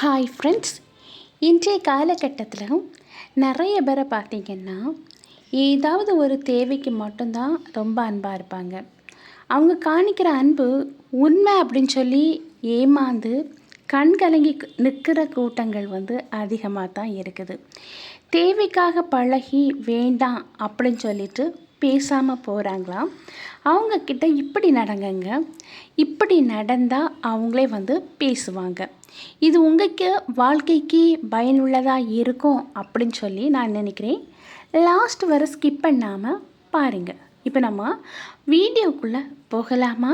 Hi friends இன்றைய காலகட்டத்தில் நிறைய பேரை பார்த்திங்கன்னா ஏதாவது ஒரு தேவைக்கு மட்டும்தான் ரொம்ப அன்பாக இருப்பாங்க. அவங்க காணிக்கிற அன்பு உண்மை அப்படின்னு சொல்லி ஏமாந்து கண் கலங்கி நிற்கிற கூட்டங்கள் வந்து அதிகமாக தான் இருக்குது. தேவைக்காக பழகி வேண்டாம் அப்படின்னு சொல்லிட்டு பேசாமல் போகிறாங்களாம் அவங்கக்கிட்ட இப்படி நடங்கங்க. இப்படி நடந்தால் அவங்களே வந்து பேசுவாங்க. இது உங்களுக்கு வாழ்க்கைக்கு பயனுள்ளதாக இருக்கும் அப்படின்னு சொல்லி நான் நினைக்கிறேன். லாஸ்ட் வர ஸ்கிப் பண்ணாமல் பாருங்கள் இப்போ நம்ம வீடியோக்குள்ளே போகலாமா?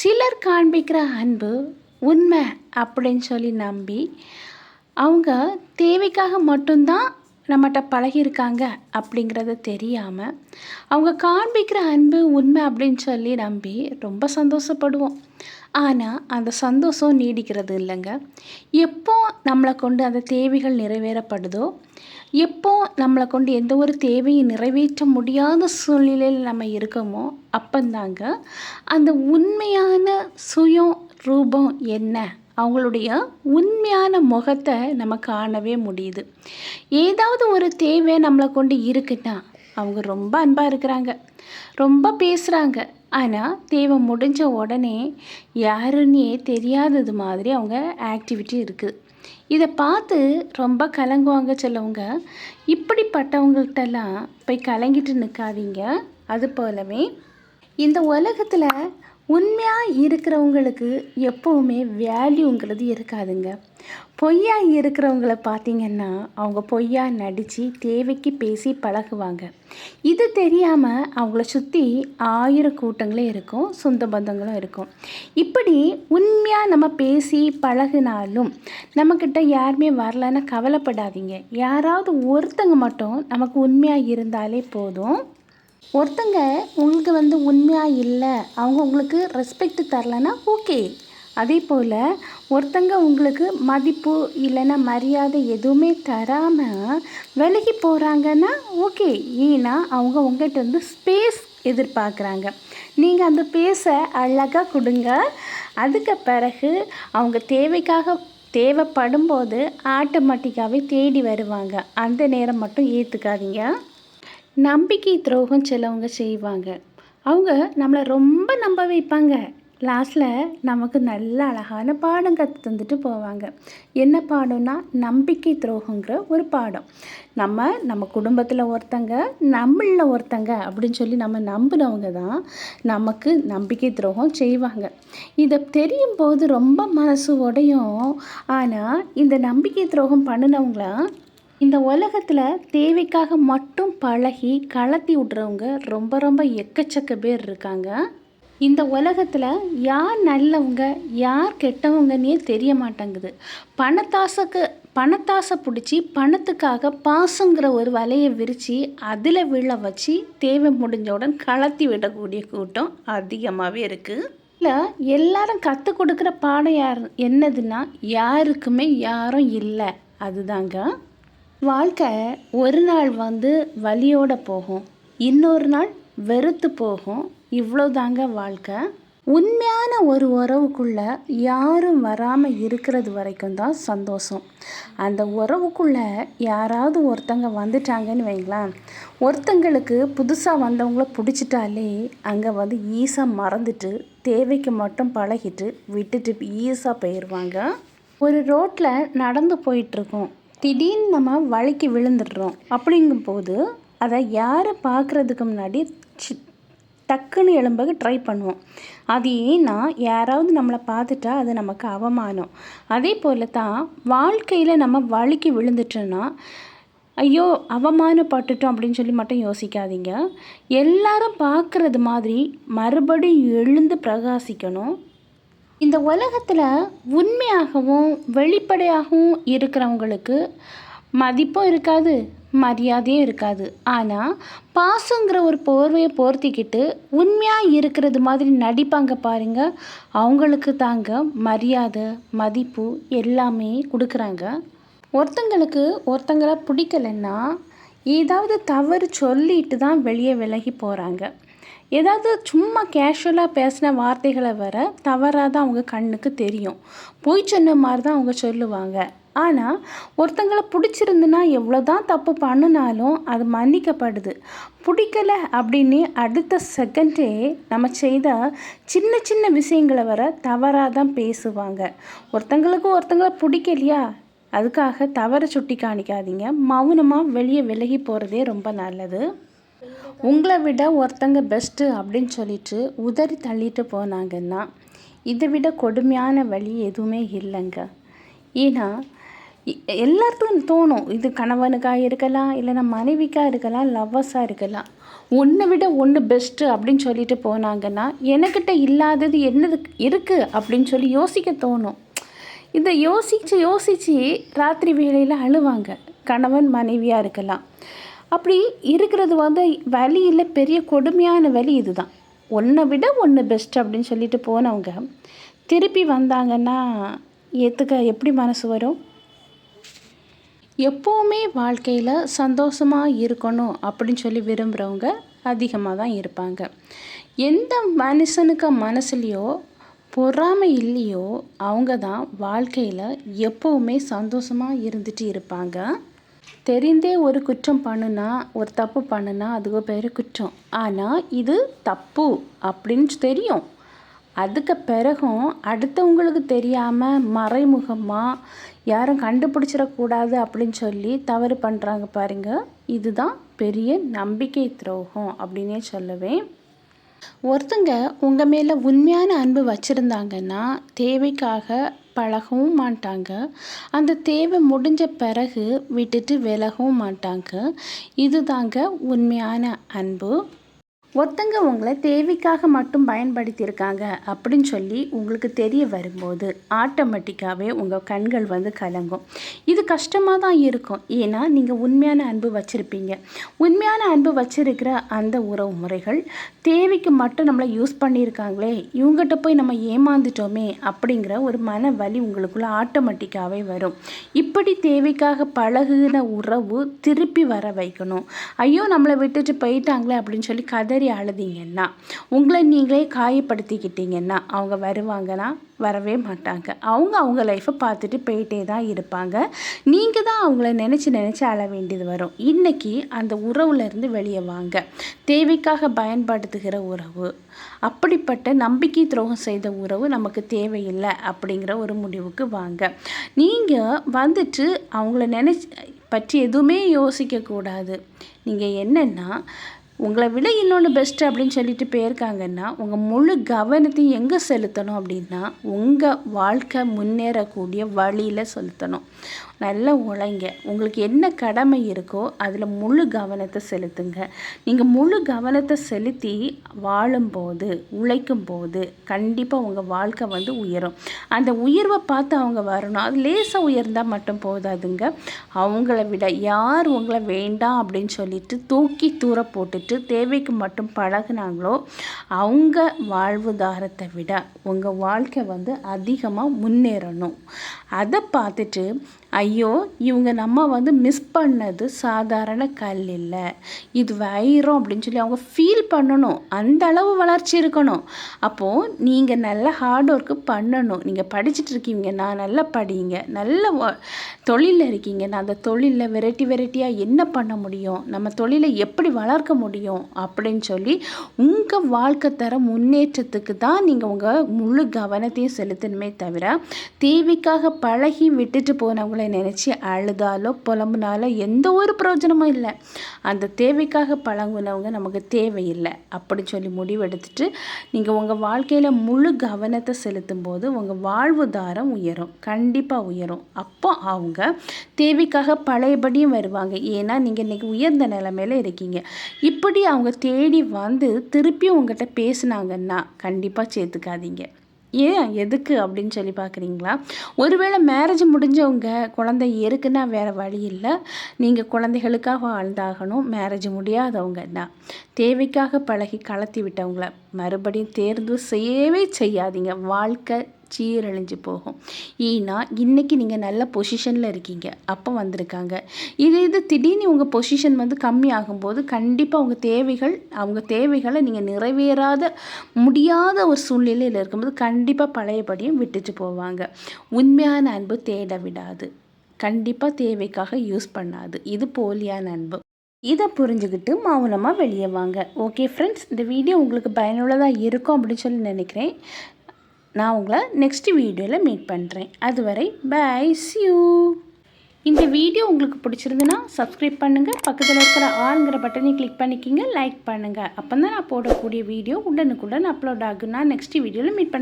சிலர் காண்பிக்கிற அன்பு உண்மை அப்படின்னு சொல்லி நம்பி அவங்க தேவைக்காக மட்டும்தான் நம்மகிட்ட பழகியிருக்காங்க அப்படிங்கிறது தெரியாமல் அவங்க காண்பிக்கிற அன்பு உண்மை அப்படின்னு சொல்லி நம்பி ரொம்ப சந்தோஷப்படுவோம். ஆனால் அந்த சந்தோஷம் நீடிக்கிறது இல்லைங்க. எப்போ நம்மளை கொண்டு அந்த தேவைகள் நிறைவேறப்படுதோ எப்போ நம்மளை கொண்டு எந்த ஒரு தேவையும் நிறைவேற்ற முடியாத சூழ்நிலையில் நம்ம இருக்கோமோ அப்பந்தாங்க அந்த உண்மையான சுயம் ரூபம் என்ன? அவங்களுடைய உண்மையான முகத்தை நம்ம காணவே முடியுது. ஏதாவது ஒரு தேவை நம்மளை கொண்டு இருக்குன்னா அவங்க ரொம்ப அன்பாக இருக்கிறாங்க. ரொம்ப பேசுகிறாங்க ஆனால் தேவை முடிஞ்ச உடனே யாருன்னே தெரியாதது மாதிரி அவங்க ஆக்டிவிட்டி இருக்குது இதை பார்த்து ரொம்ப கலங்குவாங்க சிலவங்க. இப்படிப்பட்டவங்கள்ட்டெல்லாம் போய் கலங்கிட்டு நிற்காதீங்க அது போலவே இந்த உலகத்தில் உண்மையாக இருக்கிறவங்களுக்கு எப்போவுமே வேல்யூங்கிறது இருக்காதுங்க. பொய்யா இருக்கிறவங்கள பார்த்திங்கன்னா அவங்க பொய்யா நடித்து தேவைக்கு பேசி பழகுவாங்க. இது தெரியாமல் அவங்கள சுற்றி ஆயிரம் கூட்டங்களும் இருக்கும் சொந்த பந்தங்களும் இருக்கும். இப்படி உண்மையாக நம்ம பேசி பழகினாலும் நம்மக்கிட்ட யாருமே வரலன்னா கவலைப்படாதீங்க. யாராவது ஒருத்தங்க மட்டும் நமக்கு உண்மையாக இருந்தாலே போதும். ஒருத்தங்க உங்களுக்கு வந்து உண்மையாக இல்லை அவங்க உங்களுக்கு ரெஸ்பெக்ட் தரலன்னா ஓகே அதே போல் ஒருத்தங்க உங்களுக்கு மதிப்பு இல்லைன்னா மரியாதை எதுவுமே தராமல் விலகி போகிறாங்கன்னா ஓகே ஏன்னா அவங்க உங்கள்கிட்ட வந்து ஸ்பேஸ் எதிர்பார்க்குறாங்க. நீங்கள் அந்த பேச அழகாக கொடுங்க. அதுக்கு பிறகு அவங்க தேவைக்காக தேவைப்படும் போது ஆட்டோமேட்டிக்காகவே தேடி வருவாங்க. அந்த நேரம் மட்டும் ஏற்றுக்காதீங்க நம்பிக்கை துரோகம் சிலவங்க செய்வாங்க. அவங்க நம்மளை ரொம்ப நம்ப வைப்பாங்க. லாஸ்ட்டில் நமக்கு நல்ல அழகான பாடம் கற்று தந்துட்டு போவாங்க. என்ன பாடம்னா நம்பிக்கை துரோகங்கிற ஒரு பாடம். நம்ம நம்ம குடும்பத்தில் ஒருத்தங்க நம்மளில் ஒருத்தங்க அப்படின்னு சொல்லி நம்ம நம்பினவங்க தான் நமக்கு நம்பிக்கை துரோகம் செய்வாங்க. இதை தெரியும் போது ரொம்ப மனசு உடையும். ஆனால் இந்த நம்பிக்கை துரோகம் பண்ணினவங்களாம் இந்த உலகத்தில் தேவைக்காக மட்டும் பழகி கலத்தி விட்றவங்க ரொம்ப ரொம்ப எக்கச்சக்க பேர் இருக்காங்க. இந்த உலகத்தில் யார் நல்லவங்க யார் கெட்டவங்கன்னே தெரிய மாட்டேங்குது. பணத்தாசைக்கு பணத்தாசை பிடிச்சி பணத்துக்காக பாசங்கிற ஒரு வலையை விரித்து அதில் விழ வச்சு தேவை முடிஞ்சவுடன் கலத்தி விடக்கூடிய கூட்டம் அதிகமாகவே இருக்குது இல்லை எல்லாரும் கற்றுக் கொடுக்குற பாடம் யார் என்னதுன்னா யாருக்குமே யாரும் இல்லை. அதுதாங்க. வாழ்க்கை ஒரு நாள் வந்து வலியோட போகும். இன்னொரு நாள் வெறுத்து போகும். இவ்வளோ தாங்க வாழ்க்கை. உண்மையான ஒரு உறவுக்குள்ளே யாரும் வராமல் இருக்கிறது வரைக்கும் தான் சந்தோஷம். அந்த உறவுக்குள்ளே யாராவது ஒருத்தங்க வந்துட்டாங்கன்னு வைங்களேன். ஒருத்தங்களுக்கு புதுசாக வந்தவங்கள பிடிச்சிட்டாலே அங்கே வந்து ஈஸாக மறந்துட்டு தேவைக்கு மட்டும் பழகிட்டு விட்டுட்டு ஈஸாக போயிடுவாங்க ஒரு ரோட்டில் நடந்து போயிட்டுருக்கோம் திடீர்னு நம்ம வழுக்கி விழுந்துடுறோம். அப்படிங்கும்போது அதை யாரை பார்க்குறதுக்கு முன்னாடி டக்குன்னு எழும்பக ட்ரை பண்ணுவோம். அது ஏன்னா யாராவது நம்மளை பார்த்துட்டா அது நமக்கு அவமானம். அதே போல் தான் வாழ்க்கையில் நம்ம வழுக்கி விழுந்துட்டோன்னா ஐயோ அவமானப்பட்டுட்டோம் அப்படின்னு சொல்லி மட்டும் யோசிக்காதீங்க. எல்லாரும் பார்க்குறது மாதிரி மறுபடியும் எழுந்து பிரகாசிக்கணும். இந்த உலகத்தில் உண்மையாகவும் வெளிப்படையாகவும் இருக்கிறவங்களுக்கு மதிப்பும் இருக்காது மரியாதையும் இருக்காது. ஆனால் பாசங்கிற ஒரு போர்வையை போர்த்திக்கிட்டு உண்மையாக இருக்கிறது மாதிரி நடிப்பாங்க பாருங்கள் அவங்களுக்கு தாங்க மரியாதை மதிப்பு எல்லாமே கொடுக்குறாங்க. ஒருத்தங்களுக்கு ஒருத்தங்களை பிடிக்கலைன்னா ஏதாவது தவறு சொல்லிட்டு தான் வெளியே விலகி போகிறாங்க ஏதாவது சும்மா கேஷுவலாக பேசின வார்த்தைகளை வர தவறாக தான் அவங்க கண்ணுக்கு தெரியும். பொய் சொன்ன மாதிரி தான் அவங்க சொல்லுவாங்க. ஆனால் ஒருத்தங்களை பிடிச்சிருந்துன்னா எவ்வளோ தான் தப்பு பண்ணினாலும் அது மன்னிக்கப்படுது. பிடிக்கல அப்படின்னு அடுத்த செகண்டே நம்ம செய்தால் சின்ன சின்ன விஷயங்களை வர தவறாக தான் பேசுவாங்க. ஒருத்தங்களுக்கு ஒருத்தங்களை பிடிக்கலையா? அதுக்காக தவறை சுட்டி காணிக்காதீங்க. மௌனமாக வெளியே விலகி போகிறதே ரொம்ப நல்லது. உங்களை விட ஒருத்தங்க பெஸ்ட்டு அப்படின்னு சொல்லிட்டு உதறி தள்ளிட்டு போனாங்கன்னா இதை விட கொடுமையான வழி எதுவுமே இல்லைங்க. ஏன்னா எல்லாத்துக்கும் தோணும் இது கணவனுக்காக இருக்கலாம் இல்லைன்னா மனைவிக்காக இருக்கலாம் லவ்வர்ஸாக இருக்கலாம். ஒன்றை விட ஒன்று பெஸ்ட்டு அப்படின்னு சொல்லிட்டு போனாங்கன்னா எனக்கிட்ட இல்லாதது என்னது இருக்குது அப்படின்னு சொல்லி யோசிக்க தோணும். இதை யோசித்து யோசித்து ராத்திரி வேளையில் அழுவாங்க. கணவன் மனைவியாக இருக்கலாம். அப்படி இருக்கிறது வந்து வழியில் பெரிய கொடுமையான வழி இதுதான். ஒன்றை விட ஒன்று பெஸ்ட் அப்படின்னு சொல்லிட்டு போனவங்க திருப்பி வந்தாங்கன்னா ஏற்றுக்க எப்படி மனசு வரும்? எப்போவுமே வாழ்க்கையில் சந்தோஷமாக இருக்கணும் அப்படின்னு சொல்லி விரும்புகிறவங்க அதிகமாக தான் இருப்பாங்க. எந்த மனுஷனுக்கு மனசுலையோ பொறாமை இல்லையோ அவங்க தான் வாழ்க்கையில் எப்போவுமே சந்தோஷமாக இருந்துட்டு இருப்பாங்க. தெரிந்தே ஒரு குற்றம் பண்ணுனா ஒரு தப்பு பண்ணுனா அதுக்கு பேர் குற்றம். ஆனால் இது தப்பு அப்படின்னு தெரியும். அதுக்கு பிறகும் அடுத்தவங்களுக்கு தெரியாமல் மறைமுகமாக யாரும் கண்டுபிடிச்சிடக்கூடாது அப்படின்னு சொல்லி தவறு பண்ணுறாங்க பாருங்க. இதுதான் பெரிய நம்பிக்கை துரோகம் அப்படின்னே சொல்லுவேன் ஒருத்தங்க உங்கள் மேலே உண்மையான அன்பு வச்சுருந்தாங்கன்னா தேவைக்காக பழகவும் மாட்டாங்க. அந்த தேவை முடிஞ்ச பிறகு விட்டுட்டு விலகவும் மாட்டாங்க. இதுதாங்க உண்மையான அன்பு. ஒருத்தங்க உங்களை தேவைக்காக மட்டும் பயன்படுத்தியிருக்காங்க அப்படின்னு சொல்லி உங்களுக்கு தெரிய வரும்போது ஆட்டோமேட்டிக்காகவே உங்கள் கண்கள் வந்து கலங்கும். இது கஷ்டமாக தான் இருக்கும். ஏன்னா நீங்கள் உண்மையான அன்பு வச்சுருப்பீங்க. உண்மையான அன்பு வச்சுருக்கிற அந்த உறவு முறைகள் தேவைக்கு மட்டும் நம்மளை யூஸ் பண்ணியிருக்காங்களே இவங்ககிட்ட போய் நம்ம ஏமாந்துட்டோமே அப்படிங்கிற ஒரு மன வலி உங்களுக்குள்ளே ஆட்டோமேட்டிக்காகவே வரும். இப்படி தேவைக்காக பழகுன உறவு திருப்பி வர வைக்கணும். ஐயோ நம்மளை விட்டுட்டு போயிட்டாங்களே அப்படின்னு சொல்லி கதறி அழுதீங்கன்னா உங்களை நீங்களே காயப்படுத்திக்கிட்டீங்கன்னா அவங்க வருவாங்கன்னா வரவே மாட்டாங்க. அவங்க அவங்க லைஃப்பை பார்த்துட்டு போயிட்டே தான் இருப்பாங்க. நீங்கள் தான் அவங்கள நினச்சி நினச்சி அழ வேண்டியது வரும். இன்றைக்கி அந்த உறவுலேருந்து வெளியே வாங்க. தேவைக்காக பயன்படுத்துகிற உறவு அப்படிப்பட்ட நம்பிக்கை துரோகம் செய்த உறவு நமக்கு தேவையில்லை அப்படிங்கிற ஒரு முடிவுக்கு வாங்க. நீங்கள் வந்துட்டு அவங்கள நினச்சி பற்றி எதுவுமே யோசிக்கக்கூடாது. நீங்கள் என்னென்னா உங்களை விட இன்னொன்று பெஸ்ட்டு அப்படின்னு சொல்லிட்டு போயிருக்காங்கன்னா உங்கள் முழு கவனத்தையும் எங்கே செலுத்தணும் அப்படின்னா உங்கள் வாழ்க்கை முன்னேறக்கூடிய வழியில் செலுத்தணும். நல்லா உழைங்க. உங்களுக்கு என்ன கடமை இருக்கோ அதில் முழு கவனத்தை செலுத்துங்க. நீங்கள் முழு கவனத்தை செலுத்தி வாழும்போது உழைக்கும் போது கண்டிப்பாக உங்கள் வாழ்க்கை வந்து உயரும். அந்த உயர்வை பார்த்து அவங்க வரணும். அது லேசாக உயர்ந்தால் மட்டும் போதாதுங்க. அவங்கள விட யார் உங்களை வேண்டாம் அப்படின்னு சொல்லிட்டு தூக்கி தூர போட்டுட்டு தேவைக்கு மட்டும் பழகுனாங்களோ அவங்க வாழ்வுதாரத்தை விட உங்கள் வாழ்க்கை வந்து அதிகமாக முன்னேறணும். அதை பார்த்துட்டு ஐயோ இவங்க நம்ம வந்து மிஸ் பண்ணது சாதாரண கல் இல்லை. இது வைரம் அப்படின்னு சொல்லி அவங்க ஃபீல் பண்ணணும். அந்த அளவு வளர்ச்சி இருக்கணும். அப்போது நீங்கள் நல்ல ஹார்ட் ஒர்க்கு பண்ணணும். நீங்கள் படிச்சுட்டு இருக்கீங்க. நான் நல்லா படிங்க. நல்ல தொழிலில் இருக்கீங்க. நான் அந்த தொழிலில் வெரைட்டி வெரைட்டியாக என்ன பண்ண முடியும்? நம்ம தொழிலை எப்படி வளர்க்க முடியும்? அப்படின்னு சொல்லி உங்கள் வாழ்க்கை தர முன்னேற்றத்துக்கு தான் நீங்கள் உங்கள் முழு கவனத்தையும் செலுத்தணுமே தவிர தேவைக்காக பழகி விட்டுட்டு போனவங்களை நினச்சி அழுதாலோ புலம்புனாலோ எந்த ஒரு பிரயோஜனமும் இல்லை. அந்த தேவைக்காக பழங்குனவங்க நமக்கு தேவையில்லை. அப்படி சொல்லி முடிவெடுத்துட்டு நீங்கள் உங்கள் வாழ்க்கையில் முழு கவனத்தை செலுத்தும் போது உங்கள் வாழ்வுதாரம் உயரும். கண்டிப்பாக உயரும். அப்போ அவங்க தேவைக்காக பழையபடியும் வருவாங்க. ஏன்னா நீங்கள் இன்றைக்கி உயர்ந்த நிலைமையில் இருக்கீங்க. இப்படி அவங்க தேடி வந்து திருப்பி உங்கள்கிட்ட பேசுனாங்கன்னா கண்டிப்பாக சேர்த்துக்காதீங்க. ஏன் எதுக்கு அப்படின்னு சொல்லி பார்க்குறீங்களா? ஒருவேளை மேரேஜ் முடிஞ்சவங்க குழந்தை இருக்குன்னா வேறு வழி இல்லை. நீங்கள் குழந்தைகளுக்காக வாழ்ந்தாகணும். மேரேஜ் முடியாதவங்க தான். தேவைக்காக பழகி கலத்தி விட்டவங்கள மறுபடியும் தேர்ந்து செய்யவே செய்யாதீங்க. வாழ்க்கை சீரழிஞ்சு போகும். ஏன்னா இன்றைக்கி நீங்கள் நல்ல பொசிஷனில் இருக்கீங்க. அப்போ வந்திருக்காங்க. இது இது திடீர்னு உங்கள் பொசிஷன் வந்து கம்மி ஆகும்போது கண்டிப்பாக உங்கள் தேவைகள் அவங்க தேவைகளை நீங்கள் நிறைவேறாத முடியாத ஒரு சூழ்நிலையில் இருக்கும்போது கண்டிப்பாக பழையபடியும் விட்டுட்டு போவாங்க. உண்மையான அன்பு தேட விடாது. கண்டிப்பாக தேவைக்காக யூஸ் பண்ணாது. இது போலியான அன்பு. இதை புரிஞ்சுக்கிட்டு மௌனமாக வெளியே வாங்க. ஓகே ஃப்ரெண்ட்ஸ் இந்த வீடியோ உங்களுக்கு பயனுள்ளதாக இருக்கும் அப்படின்னு சொல்லி நினைக்கிறேன். நான் உங்களை நெக்ஸ்ட் வீடியோவில் மீட் பண்ணுறேன் அதுவரை பை யூ இந்த வீடியோ உங்களுக்கு பிடிச்சிருந்துன்னா சப்ஸ்கிரைப் பண்ணுங்கள் பக்கத்தில் இருக்கிற ஆளுங்கிற பட்டனை கிளிக் பண்ணிக்கிங்க. லைக் பண்ணுங்கள் அப்போ தான் நான் போடக்கூடிய வீடியோ உடனுக்குடன் அப்லோட் ஆகும் நான் நெக்ஸ்ட் வீடியோவில் மீட் பண்ணுறேன்